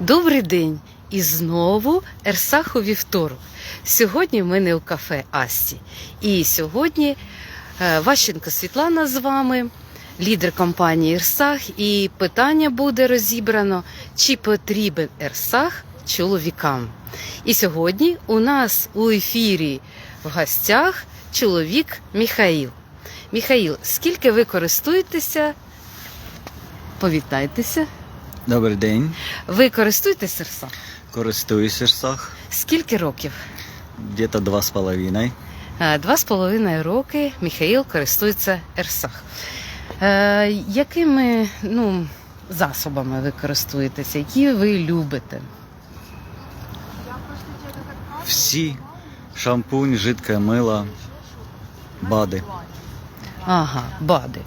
Добрий день! І знову Ерсах у вівторок. Сьогодні в мене у кафе Асті. І сьогодні е, Ващенко Світлана з вами, лідер компанії Ерсах. І питання буде розібрано, чи потрібен Ерсах чоловікам. І сьогодні у нас у ефірі в гостях чоловік Міхаїл. Міхаїл, скільки ви користуєтеся? Повітайтеся. Добрий день. Ви користуєтесь Ерсах? Користуюсь Ірсах. Скільки років? Где-то два з половиною. Е, Два з половиною роки Міхаїл користується Ерсах. Е, якими ну, засобами ви користуєтеся? Які ви любите? Всі шампунь, жидке мило, бади. Ага, бади.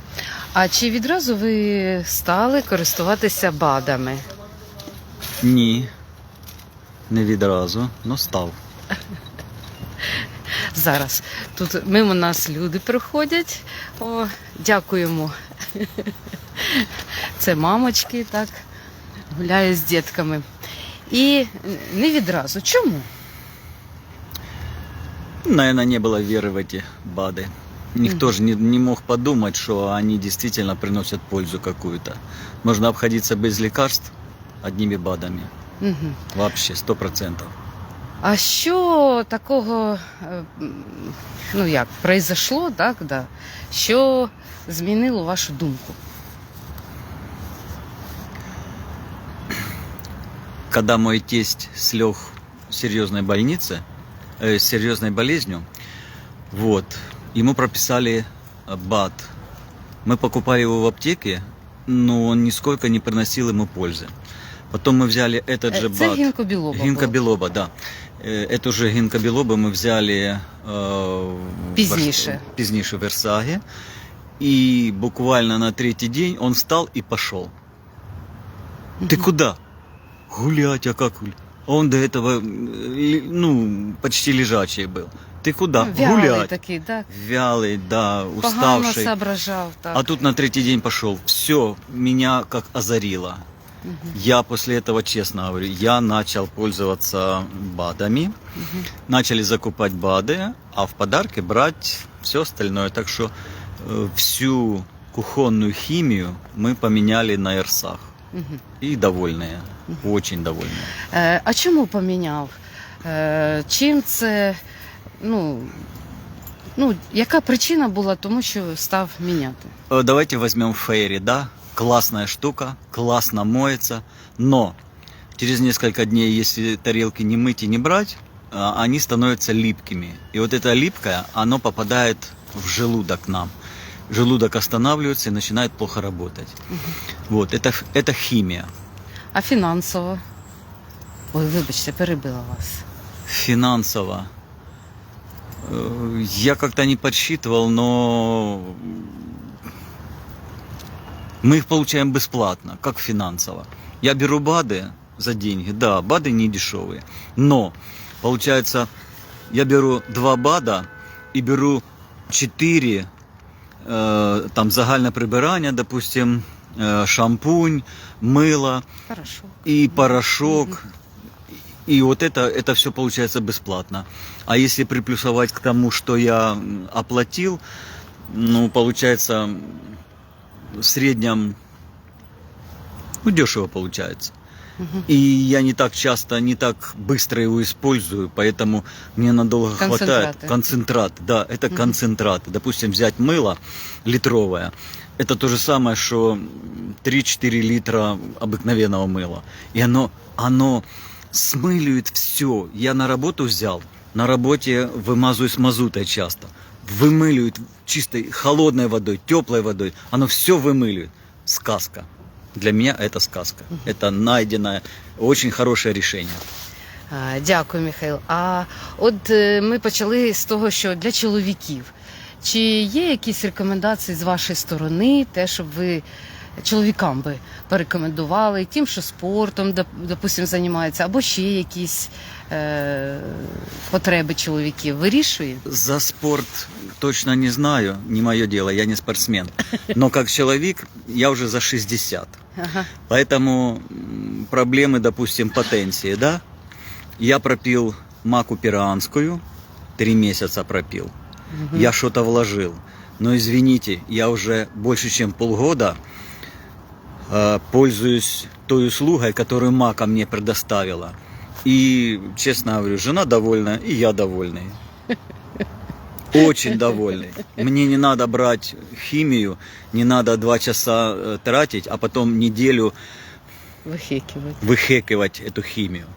А чи відразу ви стали користуватися бадами? Ні. Не відразу, но став. Зараз тут мимо нас люди проходять. О, дякуємо. Це мамочки, так, гуляють з дітками. І не відразу. Чому? Наверное, не было веры в эти бады. Никто Мгм. же не, не мог подумать, что они действительно приносят пользу какую-то. Можно обходиться без лекарств одними БАДами. Угу. Вообще, сто процентов. А що такого, м, ну як, произошло, так, да, що змінило вашу думку? Когда мой тесть слег в серьезной больнице, э, с серьезной болезнью, вот, ему прописали э, БАД. Мы покупали его в аптеке, но он нисколько не приносил ему пользы. Потом мы взяли этот же Е, Це БАД. гінкобілоба. було. Гинкобелоба, да. Э, Эту же гинкобелобу мы взяли э, в Пізніше. Верс- пізніше в Версаге. И буквально на третий день он встал и пошел. Ты Мгм. куда? Гулять, а как гулять? А Он до этого, э, ли- ну, почти лежачий был. Ты куда? Вялий Гулять. такий, так. Вялый, да, Погано уставший. соображав, так. А тут на третий день пошел. Все, меня как озарило. Я после этого, честно говорю, я начал пользоваться БАДами. Начали закупать БАДы, а в подарки брать все остальное. Так что э, всю кухонную химию мы поменяли на Эрсах. Мгм. И довольные, очень довольные. Е, а чому поміняв? Е, чим це, ну, ну, яка причина була тому, що став міняти? Давайте возьмем Фейри, да? Классная штука, классно моется, но через несколько дней, если тарелки не мыть и не брать, а, они становятся липкими. И вот это липкое, оно попадает в желудок нам. Желудок останавливается и начинает плохо работать. Вот, это, это химия. А фінансово? Ой, вибачте, перебила вас. Финансово. Э, Я как-то не подсчитывал, но мы их получаем бесплатно, как финансово. Я беру БАДы за деньги, да, БАДы не дешевые, но получается, я беру два БАДа и беру четыре э, там загальне прибирання, допустим, э, шампунь, мыло, Хорошо. и порошок. И вот это, это все получается бесплатно. А если приплюсовать к тому, что я оплатил, ну, получается, в среднем, ну, дешево получается. И я не так часто, не так быстро его использую, поэтому мне надолго хватает. Концентраты. Концентрат, да, это Мгм. концентраты. Допустим, взять мыло литровое, это то же самое, что 3-4 литра обыкновенного мыла. И оно, оно смыливает все. Я на работу взял, на работе вымазываюсь мазутой часто. Вымыливает чистой холодной водой, теплой водой. Оно все вымыливает. Сказка. Для меня это сказка. Это найденное, очень хорошее решение. А, Дякую, Михайло. А от е, ми почали з того, що для чоловіків. Чи є якісь рекомендації з вашої сторони, те, щоб ви чоловікам би порекомендували, тим, що спортом, доп- допустим, займаються, або ще якісь е, потреби чоловіків вирішує? За спорт точно не знаю, не мое дело, я не спортсмен. Но как человек я уже за 60. Ага. Поэтому м, проблемы, допустим, потенции, да? Я пропил маку пиранскую, три месяца пропил. Мгм. Я что-то вложил. Но извините, я уже больше чем полгода э, пользуюсь той услугой, которую Мака мне предоставила. И, честно говорю, жена довольна, и я довольный. Очень довольный. Мне не надо брать химию, не надо два часа э, тратить, а потом неделю Вихикувати. выхекивать эту химию.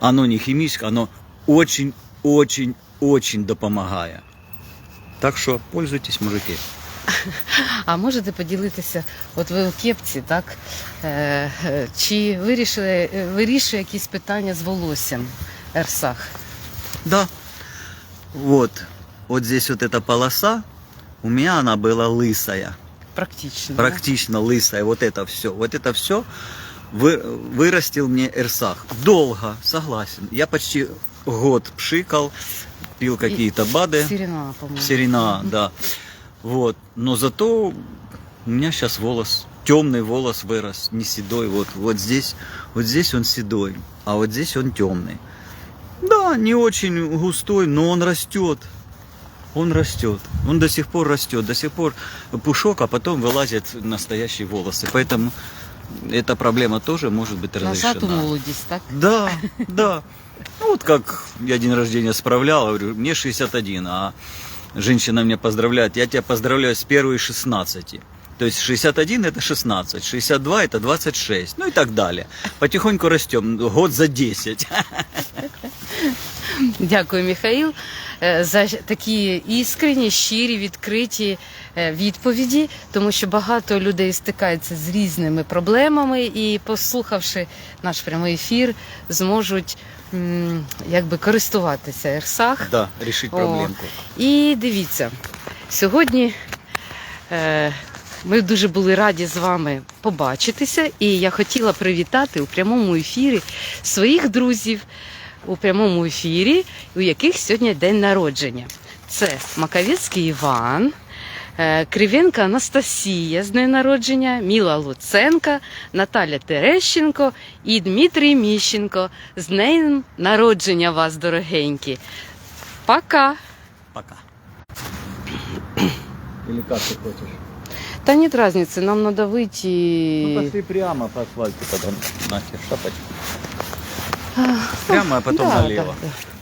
Оно не химическое, оно очень-очень-очень допомагає. Так що пользуйтесь, мужики. А можете поділитися, от ви у кепці, так? Е, е, чи вирішили, е, вирішує якісь питання з волоссям Ерсах? Да. Вот. Вот здесь вот эта полоса, у меня она была лысая. Практично. да? Практично лысая. Вот это все. Вот это все вырастил мне Эрсах. Долго, согласен. Я почти год пшикал, пил какие-то БАДы. Сирена, по-моєму. Серена, да. Вот. Но зато у меня сейчас волос, темный волос вырос, не седой. Вот, вот здесь, вот здесь он седой, а вот здесь он темный. Да, не очень густой, но он растет. Он растет. Он до сих пор растет. До сих пор пушок, а потом вылазят настоящие волосы. Поэтому эта проблема тоже может быть Назад разрешена. молодість, так? Да, да. Ну вот как я день рождения справлял, говорю, мне 61, а женщина меня поздравляет, я тебя поздравляю с первой 16. То есть 61 это 16, 62 это 26, ну и так далее. Потихоньку растем, год за 10. Дякую, Михаїл, е, за такі іскренні, щирі, відкриті е, відповіді, тому що багато людей стикаються з різними проблемами і, послухавши наш прямий ефір, зможуть якби користуватися Ерсах. Да, решить проблемку. І дивіться, сьогодні е, ми дуже були раді з вами побачитися, і я хотіла привітати у прямому ефірі своїх друзів у прямому ефірі, у яких сьогодні день народження. Це Маковецький Іван. е, Кривенка Анастасія з днем народження, Міла Луценка, Наталя Терещенко і Дмитрій Міщенко. З днем народження вас, дорогенькі. Пока! Пока. Или как ты хочешь? Та нет разницы, нам надо выйти. Ну пошли прямо по асфальту, потом нахер шапочку. Прямо, а потом Да, налево. да, да.